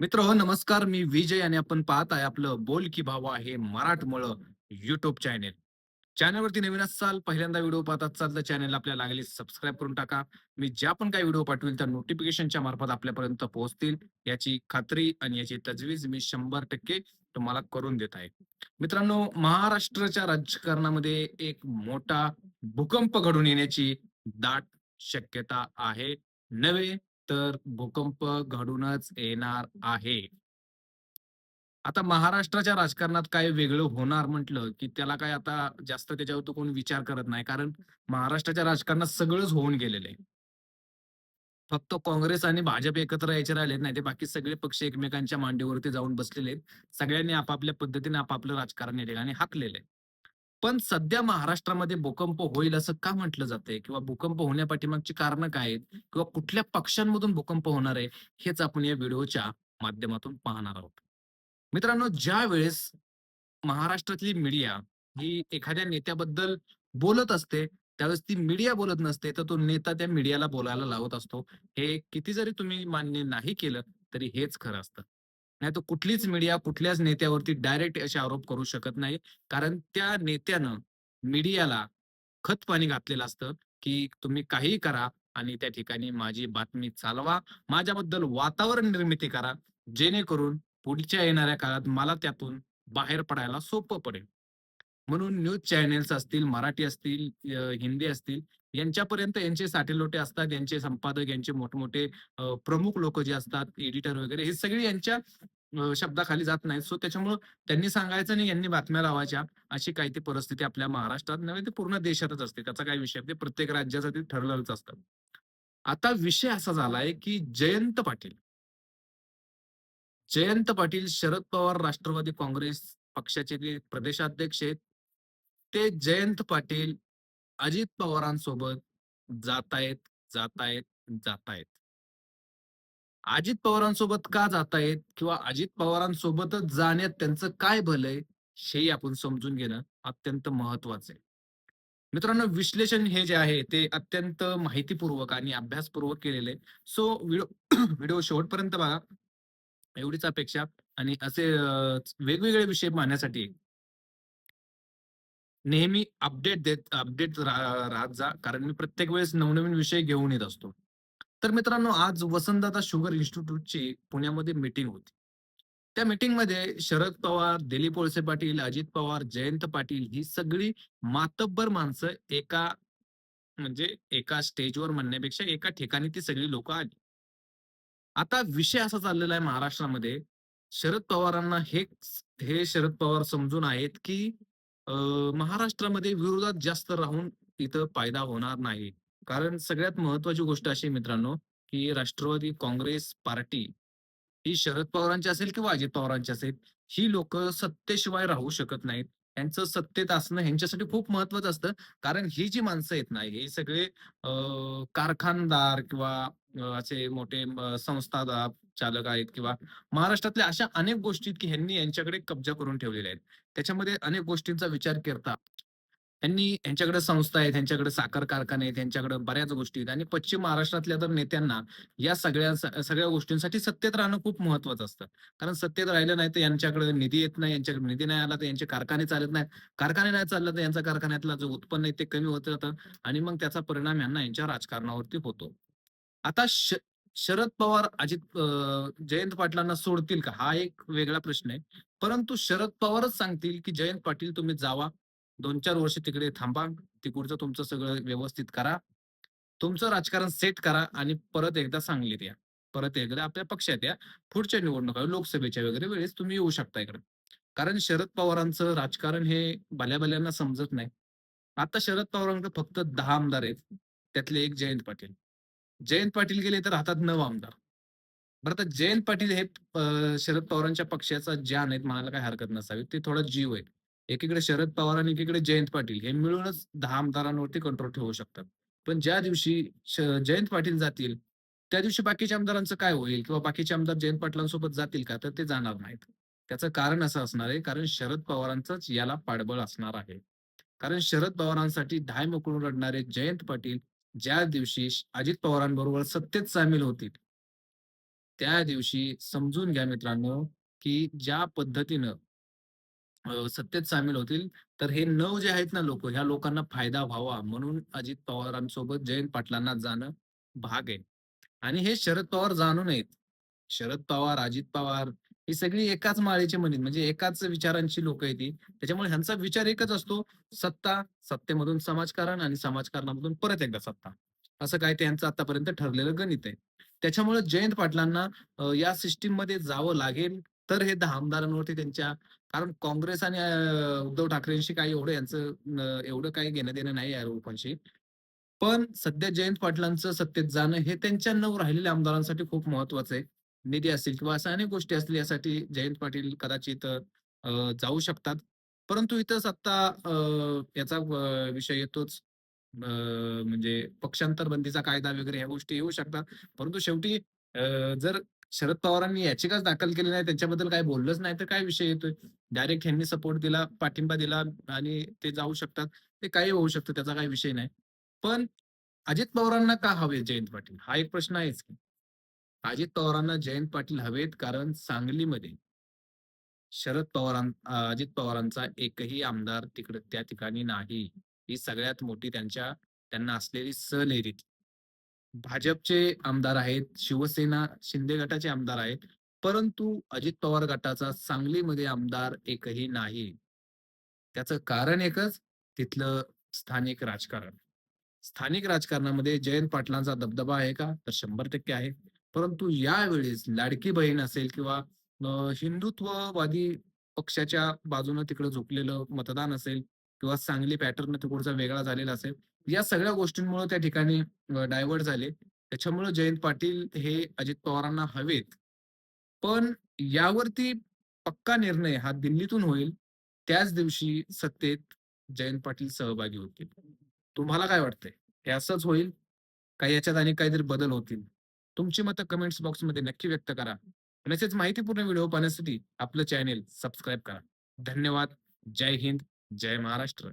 मित्र हो नमस्कार. मी विजय आणि आपण पाहत आहे आपलं बोल की भावा हे मराठमोळं युट्यूब चॅनेल चॅनलवरती नवीन असाल पहिल्यांदा व्हिडिओ पाहत असाल तर चॅनल आपल्याला लागली सबस्क्राईब करून टाका. मी ज्या पण काही व्हिडिओ पाठवेल त्या नोटिफिकेशनच्या मार्फत आपल्यापर्यंत पोहोचतील. याची खात्री आणि याची तजवीज मी शंभर टक्के तुम्हाला करून देत आहे. मित्रांनो महाराष्ट्राच्या राजकारणामध्ये एक मोठा भूकंप घडून येण्याची दाट शक्यता आहे. नवे तर भूकंप घडूनच येणार आहे. आता महाराष्ट्राच्या राजकारणात काय वेगळं होणार म्हटलं, की त्याला काय आता जास्त त्याच्यावर कोण विचार करत नाही. कारण महाराष्ट्राच्या राजकारणात सगळंच होऊन गेलेलं आहे. फक्त काँग्रेस आणि भाजप एकत्र यायचे राहिलेत नाही, ते बाकी सगळे पक्ष एकमेकांच्या मांडीवरती जाऊन बसलेले आहेत. सगळ्यांनी आपापल्या पद्धतीने आपापलं राजकारण या ठिकाणी हाकलेलं आहे. पण सध्या महाराष्ट्रामध्ये भूकंप होईल असं का म्हटलं जातंय? किंवा भूकंप होण्यापाठीमागची कारणं काय आहेत? किंवा कुठल्या पक्षांमधून भूकंप होणार आहे? हेच आपण या व्हिडिओच्या माध्यमातून पाहणार आहोत. मित्रांनो, ज्यावेळेस महाराष्ट्रातली मीडिया ही एखाद्या नेत्याबद्दल बोलत असते, त्यावेळेस ती मीडिया बोलत नसते, तर तो नेता त्या मीडियाला बोलायला लावत असतो. हे किती जरी तुम्ही मान्य नाही केलं, तरी हेच खरं असतं. नाही तर कुठलीच मीडिया कुठल्याच नेत्यावरती डायरेक्ट असे आरोप करू शकत नाही. कारण त्या नेत्यानं मीडियाला खतपाणी घातलेलं असतं, की तुम्ही काहीही करा आणि त्या ठिकाणी माझी बातमी चालवा. माझ्याबद्दल वातावरण निर्मिती करा, जेणेकरून पुढच्या येणाऱ्या काळात मला त्यातून बाहेर पडायला सोपं पडेल. म्हणून न्यूज चॅनेल्स असतील, मराठी असतील, हिंदी असतील, यांच्यापर्यंत यांचे साटेलोटे असतात. यांचे संपादक, यांचे मोठमोठे प्रमुख लोक जे असतात, एडिटर वगैरे, हे सगळे यांच्या शब्दाखाली जात नाहीत. सो त्याच्यामुळं त्यांनी सांगायचं नाही यांनी बातम्या लावायच्या, अशी काही ती परिस्थिती आपल्या महाराष्ट्रात नव्हे, तर पूर्ण देशातच असते. त्याचा काही विषय ते प्रत्येक राज्याचं ते ठरलेलंच असतं. आता विषय असा झालाय, की जयंत पाटील जयंत पाटील, शरद पवार राष्ट्रवादी काँग्रेस पक्षाचे जे प्रदेशाध्यक्ष आहेत, ते जयंत पाटील अजित पवारांसोबत जातायत, जातायत, जातायत. अजित पवारांसोबत का जातायत किंवा अजित पवारांसोबतच जाण्यात त्यांचं काय भलंय, हेही आपण समजून घेणं अत्यंत महत्वाचं आहे. मित्रांनो, विश्लेषण हे जे आहे ते अत्यंत माहितीपूर्वक आणि अभ्यासपूर्वक केलेले सो व्हिडिओ व्हिडिओ शेवटपर्यंत बघा. एवढीच अपेक्षा आणि असे वेगवेगळे विषय मानण्यासाठी नेहमी अपडेट देत अपडेट राहत जा. कारण मी प्रत्येक वेळेस नवनवीन विषय घेऊन येत असतो. तर मित्रांनो, आज वसंतदादा शुगर इन्स्टिट्यूटची पुण्यामध्ये मीटिंग होती. त्या मीटिंगमध्ये शरद पवार, दिलीप वळसे पाटील, अजित पवार, जयंत पाटील ही सगळी मातब्बर माणसं एका म्हणजे एका स्टेजवर म्हणण्यापेक्षा एका ठिकाणी ती सगळी लोकं आली. आता विषय असा चाललेला आहे महाराष्ट्रामध्ये, शरद पवारांना हे हे शरद पवार समजून आहेत, की महाराष्ट्रामध्ये विरोधात जास्त राहून तिथं फायदा होणार नाही. कारण सगळ्यात महत्वाची गोष्ट अशी मित्रांनो, की राष्ट्रवादी काँग्रेस पार्टी ही शरद पवारांची असेल किंवा अजित पवारांची असेल, ही लोक सत्तेशिवाय राहू शकत नाहीत. त्यांचं सत्तेत असणं ह्यांच्यासाठी खूप महत्वाचं असतं. कारण ही जी माणसं आहेत ना, हे सगळे कारखानदार किंवा असे मोठे संस्था संस्थादार चालक आहेत किंवा महाराष्ट्रातल्या अशा अनेक गोष्टी आहेत, की ह्यांनी यांच्याकडे कब्जा करून ठेवलेल्या आहेत. त्याच्यामध्ये अनेक गोष्टींचा विचार करता त्यांनी ह्यांच्याकडे संस्था आहेत, त्यांच्याकडे साखर कारखाने आहेत, त्यांच्याकडे बऱ्याच गोष्टी आहेत आणि पश्चिम महाराष्ट्रातल्या तर नेत्यांना या सगळ्या सगळ्या गोष्टींसाठी सत्तेत राहणं खूप महत्वाचं असतं. कारण सत्तेत राहिलं नाही तर यांच्याकडे निधी येत नाही, यांच्याकडे निधी नाही आला तर यांचे कारखाने चालत नाही कारखाने नाही चालले तर यांचा कारखान्यातला जो उत्पन्न आहे ते कमी होत जातं आणि मग त्याचा परिणाम यांना यांच्या राजकारणावरती होतो. आता श शरद पवार, अजित जयंत पाटलांना सोडतील का? हा एक वेगळा प्रश्न आहे. परंतु शरद पवारच सांगतील, की जयंत पाटील तुम्ही जावा. 2-4 वर्ष तिकडे थांबा. तिकडचं तुमचं सगळं व्यवस्थित करा. तुमचं राजकारण सेट करा आणि परत एकदा सांगलीत या. परत एकदा आपल्या पक्षात या. पुढच्या निवडणुका लोकसभेच्या वगैरे वेळेस तुम्ही येऊ शकता इकडे. कारण शरद पवारांचं राजकारण हे भल्या-भल्यांना समजत नाही. आता शरद पवारांकडे फक्त दहा आमदार आहेत. त्यातले एक जयंत पाटील. जयंत पाटील गेले तर हातात नऊ आमदार. बरं तर जयंत पाटील हे शरद पवारांच्या पक्षाचा जान आहेत म्हणायला काही हरकत नसावी. ते थोडा जीव आहे. एकीकडे शरद पवार आणि एकीकडे जयंत पाटील हे मिळूनच दहा आमदारांवरती कंट्रोल ठेवू शकतात. पण ज्या दिवशी जयंत पाटील जातील, त्या दिवशी बाकीच्या आमदारांचं काय होईल? किंवा बाकीचे आमदार जयंत पाटलांसोबत जातील का? तर ते जाणार नाहीत. त्याचं कारण असं असणार आहे, कारण शरद पवारांचंच याला पाठबळ असणार आहे. कारण शरद पवारांसाठी धाय मोकळून रडणारे जयंत पाटील ज्या दिवशी अजित पवारांबरोबर सत्तेत सामील होतील त्या दिवशी समजून घ्या मित्रांनो, की ज्या पद्धतीनं सत्तेत सामील होतील, तर हे नऊ जे आहेत ना लोक ह्या लोकांना फायदा व्हावा म्हणून अजित पवारांसोबत जयंत पाटलांना जाणं भाग आहे. आणि हे शरद पवार जाणू नयेत. शरद पवार, अजित पवार ही सगळी एकाच माळेची मणी म्हणजे एकाच विचारांची लोक आहेत त्याच्यामुळे ह्यांचा विचार एकच असतो, सत्ता, सत्तेमधून समाजकारण आणि समाजकारणामधून परत एकदा सत्ता. असं काय ते यांचं आतापर्यंत ठरलेलं गणित आहे. त्याच्यामुळे जयंत पाटलांना या या सिस्टममध्ये जावं लागेल, तर हे दहा आमदारांवरती त्यांच्या कारण काँग्रेस आणि उद्धव ठाकरेंशी काही एवढं यांचं एवढं काही घेणं-देणं नाही आहे लोकांशी. पण सध्या जयंत पाटलांचं सत्तेत जाणं हे त्यांच्या नऊ राहिलेल्या आमदारांसाठी खूप महत्वाचं आहे. निधी असतील किंवा अशा अनेक गोष्टी असतील यासाठी जयंत पाटील कदाचित जाऊ शकतात. परंतु इथंच आता याचा विषय येतोच. म्हणजे पक्षांतर बंदीचा कायदा वगैरे ह्या गोष्टी येऊ शकतात. परंतु शेवटी जर शरद पवारांनी याचिकाच दाखल केली नाही, त्यांच्याबद्दल काही बोललंच नाही, तर काय विषय येतोय? डायरेक्ट ह्यांनी सपोर्ट दिला, पाठिंबा दिला आणि ते जाऊ शकतात. ते काही होऊ शकतं, त्याचा काही विषय नाही. पण अजित पवारांना का हवे जयंत पाटील? हा एक प्रश्न आहेच की. अजित पवारांना जयंत पाटील हवेत कारण सांगलीमध्ये शरद पवारां अजित पवारांचा एकही आमदार तिकडे त्या ठिकाणी नाही. ही सगळ्यात मोठी त्यांच्या त्यांना असलेली सहलहरीत. भाजपचे आमदार आहेत, शिवसेना, शिंदे गटाचे आमदार आहेत. परंतु अजित पवार गटाचा सांगलीमध्ये आमदार एकही नाही. त्याचं कारण एकच, तिथलं स्थानिक राजकारण. स्थानिक राजकारणामध्ये जयंत पाटलांचा दबदबा आहे का? तर 100% आहे. परंतु यावेळेस लाडकी बहीण असेल किंवा हिंदुत्ववादी पक्षाच्या बाजूनं तिकडे झोपलेलं मतदान असेल किंवा सांगली पॅटर्न तिकडचा वेगळा झालेला असेल. या सगळ्या गोष्टींमुळे त्या ठिकाणी डायव्हर्ट झाले. त्याच्यामुळे जयंत पाटील हे अजित पवारांना हवेत. पण यावरती पक्का निर्णय हा दिल्लीतून होईल. त्याच दिवशी सत्तेत जयंत पाटील सहभागी होतील. तुम्हाला काय वाटतंय? हे असंच होईल? का याच्यात आणि काहीतरी बदल होतील? तुमची मतं कमेंट्स बॉक्समध्ये नक्की व्यक्त करा. आणि असेच माहितीपूर्ण व्हिडिओ पाहण्यासाठी आपलं चॅनेल सबस्क्राईब करा. धन्यवाद. जय हिंद. जय महाराष्ट्र.